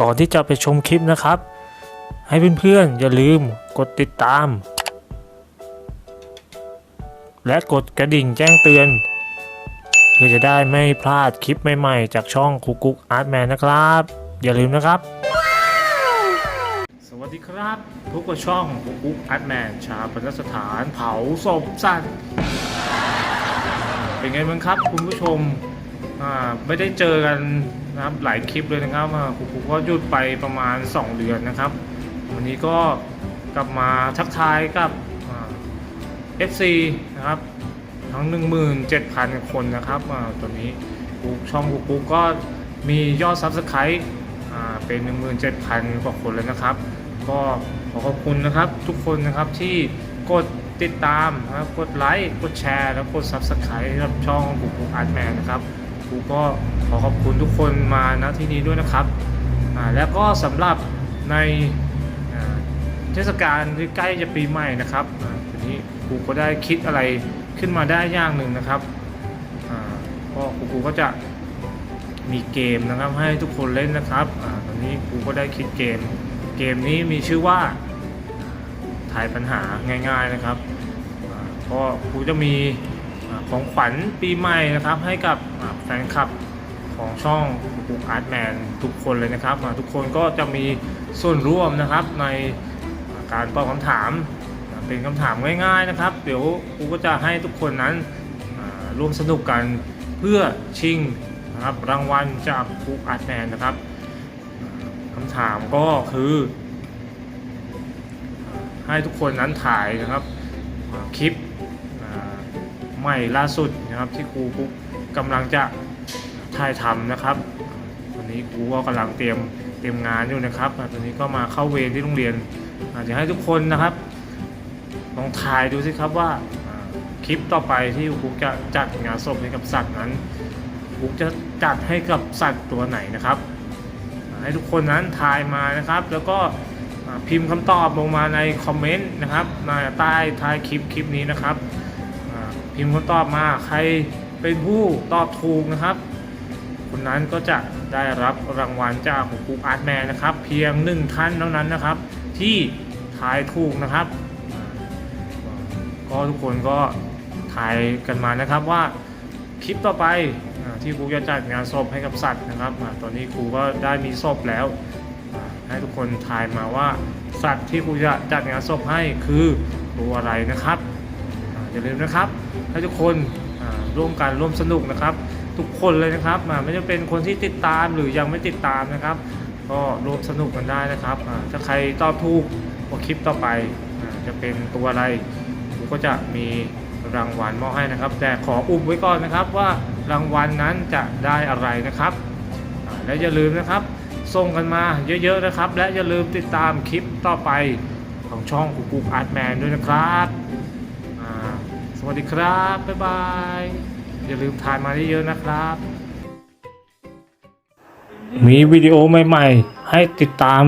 ก่อนที่จะไปชมคลิปนะครับ ให้เพื่อนๆอย่าลืมกดติดตาม และกดกระดิ่งแจ้งเตือน เพื่อจะได้ไม่พลาดคลิปใหม่ๆ จากช่องคุกกุ๊กอาร์ตแมนนะครับ อย่าลืมนะครับ สวัสดีครับพบกับช่องคุกกุ๊กอาร์ตแมนชาประสถานเผาศพสัตว์เป็นไงบ้างครับคุณผู้ชมไม่ได้เจอกัน นะครับหลายคลิปเลยนะครับอ่าครูก็หยุดไปประมาณ 2 เดือนนะครับ วันนี้ก็กลับมาทักทายกับเอ่า FC นะครับทั้ง 17,000 คนนะครับตัวนี้กูช่องกูกูก็มียอด Subscribe อ่าเป็น 17,000 กว่าคนเลยนะครับ ก็ขอขอบคุณนะครับทุกคนนะครับที่กดติดตามนะครับกดไลค์ กดแชร์ แล้วกด Subscribe กับช่องกูกูอาร์ตแมนนะครับ กูก็ขอขอบคุณทุกคนมาณที่นี้ด้วยนะครับแล้วก็สำหรับในเทศกาลที่ใกล้จะปีใหม่นะครับอ่าทีนี้กูก็ได้คิดอะไรขึ้นมาได้อย่างหนึ่งนะครับก็กูกูก็จะมีเกมนะครับให้ทุกคนเล่นนะครับอตอนนี้กูก็ได้คิดเกม เกมนี้มีชื่อว่าทายปัญหาง่าย ๆนะครับก็ครูจะมี ของขวัญปีใหม่นะครับให้กับแฟนคลับของช่องครูอาร์ตแมนทุกคนเลยนะครับ ทุกคนก็จะมีส่วนร่วมนะครับในการตอบคำถาม เป็นคำถามง่ายๆนะครับ เดี๋ยวครูก็จะให้ทุกคนนั้นร่วมสนุกกันเพื่อชิงนะครับรางวัลจากครูอาร์ตแมนนะครับคำถามก็คือ ให้ทุกคนนั้นถ่ายนะครับคลิป ใหม่ล่าสุดนะครับที่ครูกุ๊กกำลังจะถ่ายทำนะครับตอนนี้ครูก็กำลังเตรียมเตรียมงานอยู่นะครับตอนนี้ก็มาเข้าเวรที่โรงเรียนอาจจะให้ทุกคนนะครับลองถ่ายดูสิครับว่าคลิปต่อไปที่ครูกุ๊กจะจัดงานศพให้กับสัตว์นั้นครูจะจัดให้กับสัตว์ตัวไหนนะครับ ให้ทุกคนนั้นทายมานะครับ แล้วก็พิมพ์คำตอบลงมาในคอมเมนต์นะครับใต้ท้ายคลิปคลิปนี้นะครับ พิมพ์คำตอบมาใครเป็นผู้ตอบถูกนะครับ คนนั้นก็จะได้รับรางวัลจากของกูอาร์ตแมนนะครับ เพียงหนึ่งท่านเท่านั้นนะครับ ที่ทายถูกนะครับ ก็ทุกคนก็ทายกันมานะครับว่าคลิปต่อไปที่ครูจะจัดงานศพให้กับสัตว์นะครับ ตอนนี้ครูก็ได้มีศพแล้ว ให้ทุกคนทายมาว่าสัตว์ที่ครูจะจัดงานศพให้คือตัวอะไรนะครับ อย่าลืมนะครับให้ทุกคนร่วมกันร่วมสนุกนะครับ ทุกคนเลยนะครับไม่จะเป็นคนที่ติดตามหรือยังไม่ติดตามนะครับ ก็ร่วมสนุกกันได้นะครับถ้าใครตอบถูกว่าคลิปต่อไปอจะเป็นตัวอะไรผมก็จะมีรางวัลมอบให้นะครับ แต่ขออุบไว้ก่อนนะครับว่ารางวัลนั้นจะได้อะไรนะครับ และอย่าลืมนะครับส่งกันมาเยอะๆนะครับ และอย่าลืมติดตามคลิปต่อไปของช่องกุ๊กกุ๊กอาร์ตแมนด้วยนะครับ สวัสดีครับ บ๊ายบาย อย่าลืมทานมาเยอะๆนะครับ มีวิดีโอใหม่ๆ ให้ติดตาม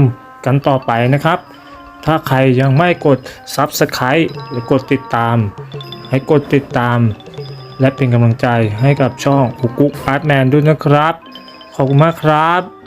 กันต่อไปนะครับ ถ้าใครยังไม่กด Subscribe หรือกดติดตาม ให้กดติดตาม และเป็นกำลังใจให้กับช่องกุ๊กกุ๊กอาร์ตแมนด้วยนะครับ ขอบคุณมากครับ